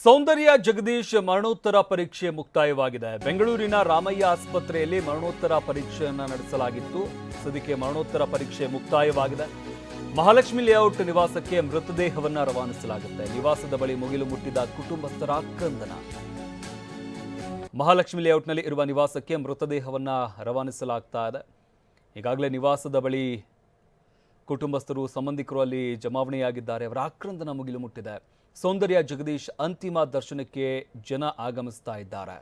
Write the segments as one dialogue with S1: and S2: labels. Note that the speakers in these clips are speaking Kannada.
S1: ಸೌಂದರ್ಯ ಜಗದೀಶ್ ಮರಣೋತ್ತರ ಪರೀಕ್ಷೆ ಮುಕ್ತಾಯವಾಗಿದೆ. ಬೆಂಗಳೂರಿನ ರಾಮಯ್ಯ ಆಸ್ಪತ್ರೆಯಲ್ಲಿ ಮರಣೋತ್ತರ ಪರೀಕ್ಷೆಯನ್ನು ನಡೆಸಲಾಗಿತ್ತು. ಸದ್ಯಕ್ಕೆ ಮರಣೋತ್ತರ ಪರೀಕ್ಷೆ ಮುಕ್ತಾಯವಾಗಿದೆ. ಮಹಾಲಕ್ಷ್ಮಿ ಲೇಔಟ್ ನಿವಾಸಕ್ಕೆ ಮೃತದೇಹವನ್ನು ರವಾನಿಸಲಾಗುತ್ತೆ. ನಿವಾಸದ ಬಳಿ ಮುಗಿಲು ಮುಟ್ಟಿದ ಕುಟುಂಬಸ್ಥರ ಕಂದನ. ಮಹಾಲಕ್ಷ್ಮಿ ಲೇಔಟ್ನಲ್ಲಿ ಇರುವ ನಿವಾಸಕ್ಕೆ ಮೃತದೇಹವನ್ನು ರವಾನಿಸಲಾಗ್ತಾ ಇದೆ. ಈಗಾಗಲೇ ನಿವಾಸದ ಬಳಿ ಕುಟುಂಬಸ್ಥರು, ಸಂಬಂಧಿಕರು ಅಲ್ಲಿ ಜಮಾವಣೆಯಾಗಿದ್ದಾರೆ. ಅವರ ಆಕ್ರಂದನ ಮುಗಿಲು ಮುಟ್ಟಿದೆ. ಸೌಂದರ್ಯ ಜಗದೀಶ್ ಅಂತಿಮ ದರ್ಶನಕ್ಕೆ ಜನ ಆಗಮಿಸ್ತಾ ಇದ್ದಾರೆ.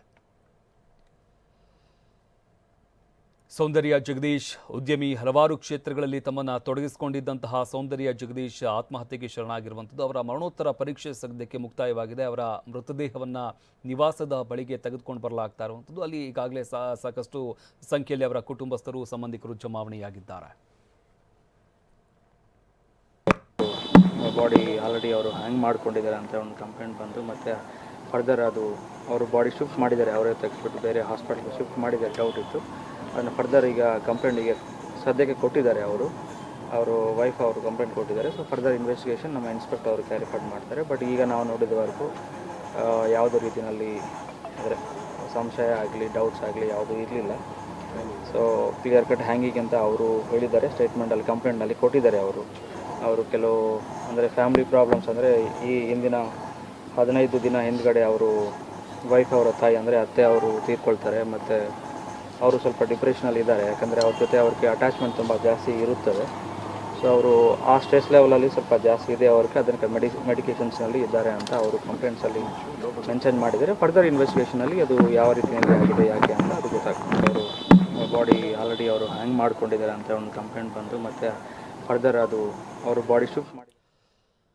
S1: ಸೌಂದರ್ಯ ಜಗದೀಶ್ ಉದ್ಯಮಿ ಹಲವಾರು ಕ್ಷೇತ್ರಗಳಲ್ಲಿ ತಮ್ಮನ್ನು ತೊಡಗಿಸಿಕೊಂಡಿದ್ದಂತಹ ಸೌಂದರ್ಯ ಜಗದೀಶ್ ಆತ್ಮಹತ್ಯೆಗೆ ಶರಣಾಗಿರುವಂಥದ್ದು. ಅವರ ಮರಣೋತ್ತರ ಪರೀಕ್ಷೆ ಸದ್ಯಕ್ಕೆ ಮುಕ್ತಾಯವಾಗಿದೆ. ಅವರ ಮೃತದೇಹವನ್ನು ನಿವಾಸದ ಬಳಿಗೆ ತೆಗೆದುಕೊಂಡು ಬರಲಾಗ್ತಾ ಇರುವಂಥದ್ದು. ಅಲ್ಲಿ ಈಗಾಗಲೇ ಸಾಕಷ್ಟು ಸಂಖ್ಯೆಯಲ್ಲಿ ಅವರ ಕುಟುಂಬಸ್ಥರು, ಸಂಬಂಧಿಕರು ಜಮಾವಣೆಯಾಗಿದ್ದಾರೆ.
S2: ಬಾಡಿ ಆಲ್ರೆಡಿ ಅವರು ಹ್ಯಾಂಗ್ ಮಾಡ್ಕೊಂಡಿದ್ದಾರೆ ಅಂತ ಒಂದು ಕಂಪ್ಲೇಂಟ್ ಬಂತು ಮತ್ತು ಫರ್ದರ್ ಅದು ಅವರು ಬಾಡಿ ಶಿಫ್ಟ್ ಮಾಡಿದ್ದಾರೆ, ಅವರೇ ತೆಗೆಸ್ಬಿಟ್ಟು ಬೇರೆ ಹಾಸ್ಪಿಟ್ಲ್ಗೆ ಶಿಫ್ಟ್ ಮಾಡಿದ್ದಾರೆ ಡೌಟ್ ಇತ್ತು. ಅದನ್ನು ಫರ್ದರ್ ಈಗ ಕಂಪ್ಲೇಂಟಿಗೆ ಸದ್ಯಕ್ಕೆ ಕೊಟ್ಟಿದ್ದಾರೆ ಅವರು. ಅವರು ವೈಫ್ ಅವರು ಕಂಪ್ಲೇಂಟ್ ಕೊಟ್ಟಿದ್ದಾರೆ ಸೊ ಫರ್ದರ್ ಇನ್ವೆಸ್ಟಿಗೇಷನ್ ನಮ್ಮ ಇನ್ಸ್ಪೆಕ್ಟರ್ ಅವರು ಕ್ಯಾರಿಫೈಡ್ ಮಾಡ್ತಾರೆ. ಬಟ್ ಈಗ ನಾವು ನೋಡಿದವರೆಗೂ ಯಾವುದೇ ರೀತಿಯಲ್ಲಿ ಅಂದರೆ ಸಂಶಯ ಆಗಲಿ ಡೌಟ್ಸ್ ಆಗಲಿ ಯಾವುದೂ ಇರಲಿಲ್ಲ. ಸೊ ಕ್ಲಿಯರ್ ಕಟ್ ಹ್ಯಾಂಗಿಂಗ್ ಅಂತ ಅವರು ಹೇಳಿದ್ದಾರೆ ಸ್ಟೇಟ್ಮೆಂಟಲ್ಲಿ ಕಂಪ್ಲೇಂಟ್ನಲ್ಲಿ ಕೊಟ್ಟಿದ್ದಾರೆ ಅವರು. ಅವರು ಕೆಲವು, ಅಂದರೆ ಫ್ಯಾಮಿಲಿ ಪ್ರಾಬ್ಲಮ್ಸ್ ಅಂದರೆ ಈ ಹಿಂದಿನ ಹದಿನೈದು ದಿನ ಹಿಂದ್ಗಡೆ ಅವರು ವೈಫ್ ಅವರ ತಾಯಿ ಅಂದರೆ ಅತ್ತೆ ಅವರು ತೀರ್ಕೊಳ್ತಾರೆ, ಮತ್ತು ಅವರು ಸ್ವಲ್ಪ ಡಿಪ್ರೆಷನಲ್ಲಿ ಇದ್ದಾರೆ. ಯಾಕಂದರೆ ಅವ್ರ ಜೊತೆ ಅವ್ರಿಗೆ ಅಟ್ಯಾಚ್ಮೆಂಟ್ ತುಂಬ ಜಾಸ್ತಿ ಇರುತ್ತದೆ. ಸೊ ಅವರು ಆ ಸ್ಟ್ರೆಸ್ ಲೆವೆಲಲ್ಲಿ ಸ್ವಲ್ಪ ಜಾಸ್ತಿ ಇದೆ ಅವ್ರಿಗೆ ಅದಕ್ಕೆ ಮೆಡಿ ಮೆಡಿಕೇಷನ್ಸ್ನಲ್ಲಿ ಇದ್ದಾರೆ ಅಂತ ಅವರು ಕಂಪ್ಲೇಂಟ್ಸಲ್ಲಿ ಮೆನ್ಷನ್ ಮಾಡಿದ್ದಾರೆ. ಫರ್ದರ್ ಇನ್ವೆಸ್ಟಿಗೇಷನಲ್ಲಿ ಅದು ಯಾವ ರೀತಿಯಲ್ಲಿ ಆಗಿದೆ, ಯಾಕೆ ಅಂತ ಅದು ಗೊತ್ತಾಗ್ತದೆ. ಅವರು ಬಾಡಿ ಆಲ್ರೆಡಿ ಅವರು ಹ್ಯಾಂಗ್ ಮಾಡ್ಕೊಂಡಿದ್ದಾರೆ ಅಂತ ಒಂದು ಕಂಪ್ಲೇಂಟ್ ಬಂದು, ಮತ್ತು ಫರ್ದರ್ ಅದು ಅವರು ಬಾಡಿ ಶಿಫ್ಟ್ ಮಾಡಿ